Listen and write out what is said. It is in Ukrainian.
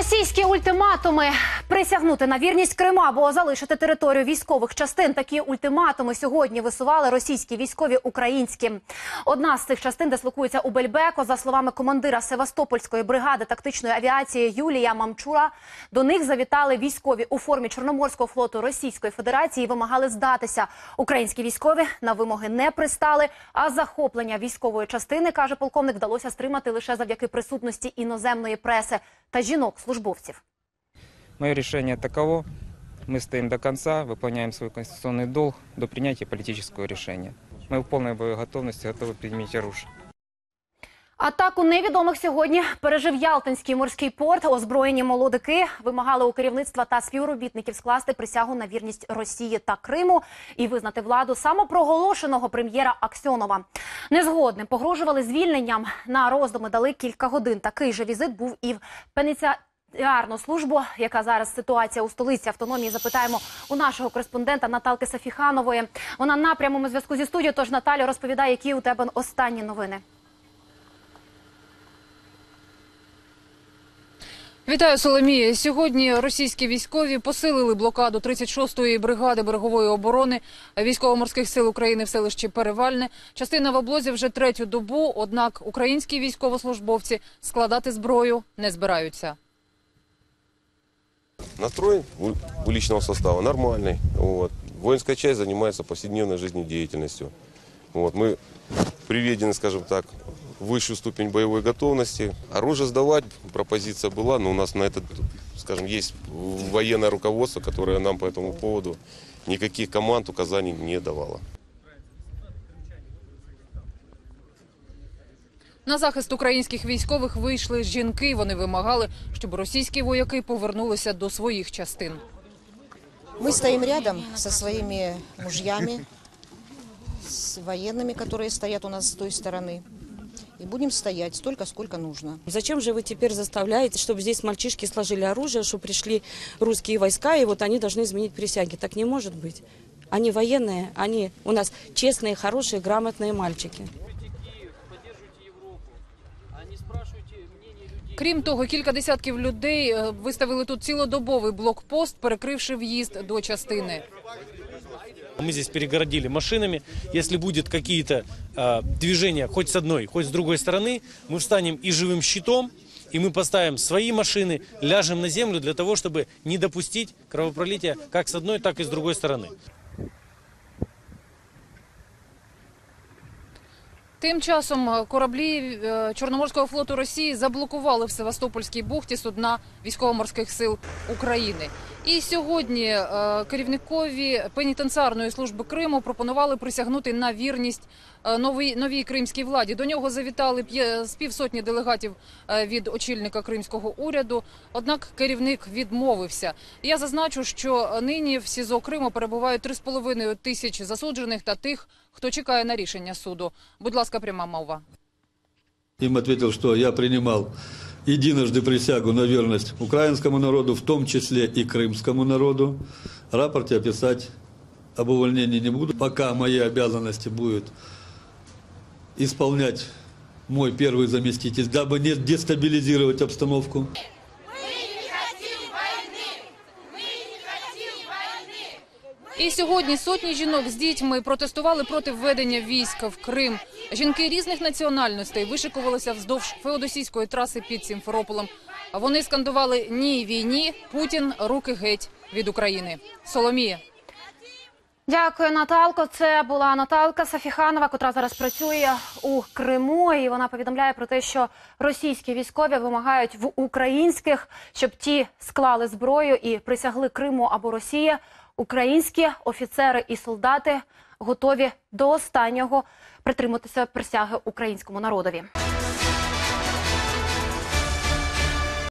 Російські ультиматуми присягнути на вірність Криму або залишити територію військових частин. Такі ультиматуми сьогодні висували російські військові українські. Одна з цих частин дислокується у Бельбеко. За словами командира Севастопольської бригади тактичної авіації Юлія Мамчура, до них завітали військові у формі Чорноморського флоту Російської Федерації. Вимагали здатися. Українські військові на вимоги не пристали. А захоплення військової частини каже полковник вдалося стримати лише завдяки присутності іноземної преси та жінок-службовців. Мое решение таково. Мы стоим до конца, выполняем свой конституционный долг до принятия политического решения. Мы в полной боевой готовности готовы применить оружие. Атаку невідомих сьогодні пережив Ялтинський морський порт. Озброєні молодики вимагали у керівництва та співробітників скласти присягу на вірність Росії та Криму і визнати владу самопроголошеного прем'єра Аксьонова. Незгодним погрожували звільненням. На роздуми дали кілька годин. Такий же візит був і в пенітенціарну службу. Яка зараз ситуація у столиці автономії? Запитаємо у нашого кореспондента Наталки Сафіханової. Вона на прямому зв'язку зі студією. Тож Наталю розповідає, які у тебе останні новини. Вітаю, Соломія. Сьогодні російські військові посилили блокаду 36-ї бригади берегової оборони військово-морських сил України в селищі Перевальне. Частина в облозі вже третю добу. Однак українські військовослужбовці складати зброю не збираються. Настрой у личного состава нормальный. Вот. Воинская часть занимается повседневной жизнедеятельностью. Вот. Мы приведены, скажем так, в высшую ступень боевой готовности. Оружие сдавать пропозиция была, но у нас на этот, скажем, есть военное руководство, которое нам по этому поводу никаких команд, указаний не давало. На захист українських військових вийшли жінки. Вони вимагали, щоб російські вояки повернулися до своїх частин. Мы стоим рядом со своими мужьями, с военными, которые стоят у нас с той стороны. И будем стоять столько, сколько нужно. Зачем же вы теперь заставляете, чтобы здесь мальчишки сложили оружие, что пришли русские войска, и вот они должны изменить присяги? Так не может быть. Они военные, они у нас честные, хорошие, грамотные мальчики. Крім того, кілька десятків людей е, виставили тут цілодобовий блокпост, перекривши в'їзд до частини. Мы здесь перегородили машинами. Если будет какие-то э, движения хоть с одной, хоть с другой стороны, мы встанем и живым щитом, и мы поставим свои машины, ляжем на землю для того, чтобы не допустить кровопролития как с одной, так и с другой стороны. Тим часом е, кораблі е, Чорноморського флоту Росії заблокували в Севастопольській бухті судна військово-морських сил України. І сьогодні е, керівникові пенітенціарної служби Криму пропонували присягнути на вірність новій новій кримській владі. До нього завітали з півсотні делегатів від очільника кримського уряду. Однак керівник відмовився. Я зазначу, що нині в СІЗО Криму перебувають 3,5 тисяч засуджених та тих, хто чекає на рішення суду. Будь ласка, пряма мова. Им ответил, что я принимал единожды присягу на верность украинскому народу, в том числе и крымскому народу. Рапорте описать об увольнении не буду. Пока мои обязанности будет исполнять мой первый заместитель, дабы не дестабилизировать обстановку. І сьогодні сотні жінок з дітьми протестували проти введення війська в Крим. Жінки різних національностей вишикувалися вздовж феодосійської траси під Сімферополем. Вони скандували ні війні, Путін руки геть від України. Соломія. Дякую, Наталко. Це була Наталка Сафіханова, котра зараз працює у Криму. І вона повідомляє про те, що російські військові вимагають в українських, щоб ті склали зброю і присягли Криму або Росії. Українські офіцери і солдати готові до останнього притриматися присяги українському народові.